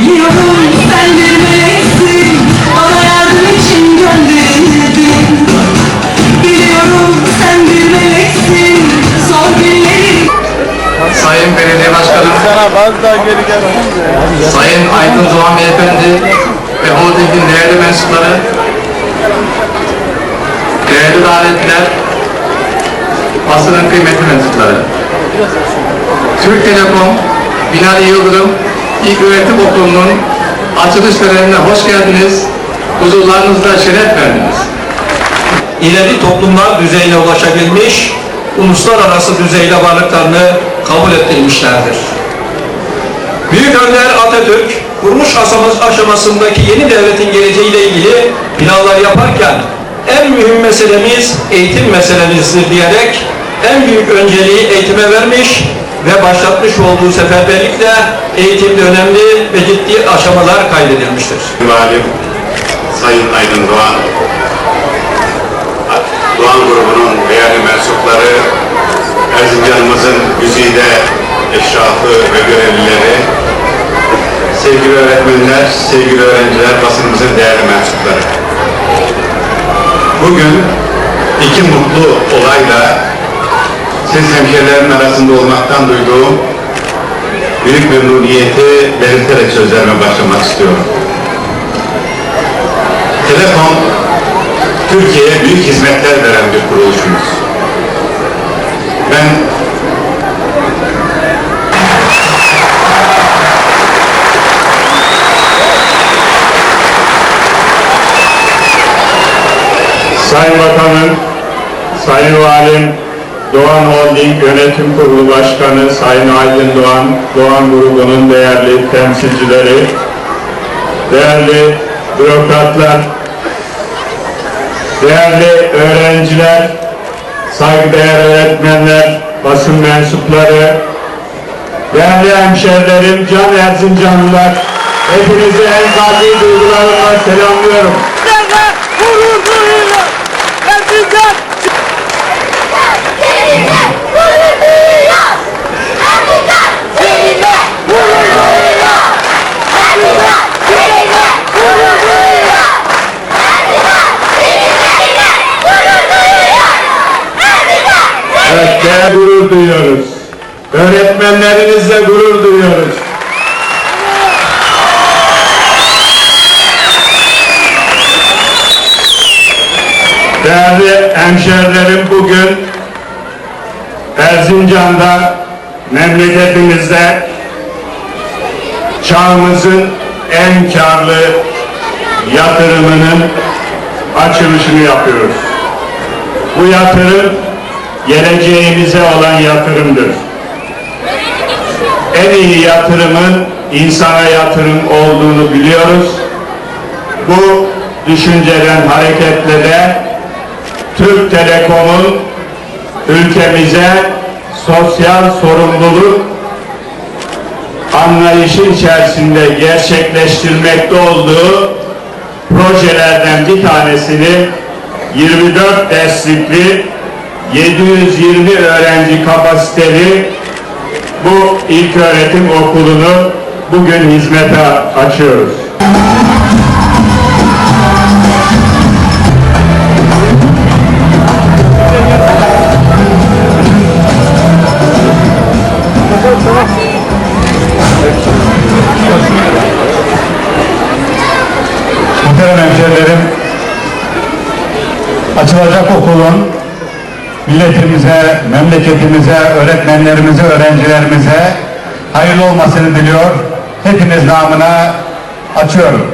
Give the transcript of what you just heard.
Biliyorum sen bir meleksin yardım için gönderildin Biliyorum sen bir Sayın Belediye Başkanım Sayın Aydın Doğan Beyefendi ve Holding'in değerli mensupları Değerli davetler Basının kıymetli mensupları. Türk Telekom Binali Yıldırım İlk Öğretim Okulu'nun açılış törenine hoş geldiniz. Huzurlarınızda şeref verdiniz. ileri toplumlar düzeyine ulaşabilmiş, uluslararası düzeyde varlıklarını kabul ettirmişlerdir. Büyük Önder Atatürk, kurmuş aşaması- aşamasındaki yeni devletin geleceğiyle ilgili planlar yaparken en mühim meselemiz eğitim meselemizdir diyerek en büyük önceliği eğitime vermiş ve başlatmış olduğu seferberlikle eğitimde önemli ve ciddi aşamalar kaydedilmiştir. Valim Sayın Aydın Doğan, Doğan grubunun değerli mensupları, Erzincan'ımızın güzide eşrafı ve görevlileri, sevgili öğretmenler, sevgili öğrenciler, basınımızın değerli mensupları. Bugün iki mutlu olayla siz hemşehrilerin arasında olmaktan duyduğum büyük memnuniyeti belirterek sözlerime başlamak istiyorum. Telekom, Türkiye'ye büyük hizmetler veren bir kuruluşumuz. Ben Sayın Bakanım, Sayın Valim, Doğan Holding Yönetim Kurulu Başkanı Sayın Aydın Doğan, Doğan grubunun değerli temsilcileri, değerli bürokratlar, değerli öğrenciler, saygıdeğer öğretmenler, basın mensupları, değerli hemşehrilerim, can Erzincanlılar, hepinizi en kalbi duygularımla selamlıyorum. Değer gurur duyuyoruz. Öğretmenlerinizle gurur duyuyoruz. Değerli hemşehrilerim bugün Erzincan'da memleketimizde çağımızın en karlı yatırımının açılışını yapıyoruz. Bu yatırım geleceğimize olan yatırımdır. En iyi yatırımın insana yatırım olduğunu biliyoruz. Bu düşünceden hareketle de Türk Telekom'un ülkemize sosyal sorumluluk anlayışı içerisinde gerçekleştirmekte olduğu projelerden bir tanesini 24 derslikli 720 öğrenci kapasiteli bu ilköğretim okulunu bugün hizmete açıyoruz. Muhterem hemşehrilerim, açılacak okulun milletimize, memleketimize, öğretmenlerimize, öğrencilerimize hayırlı olmasını diliyor. Hepiniz namına açıyorum.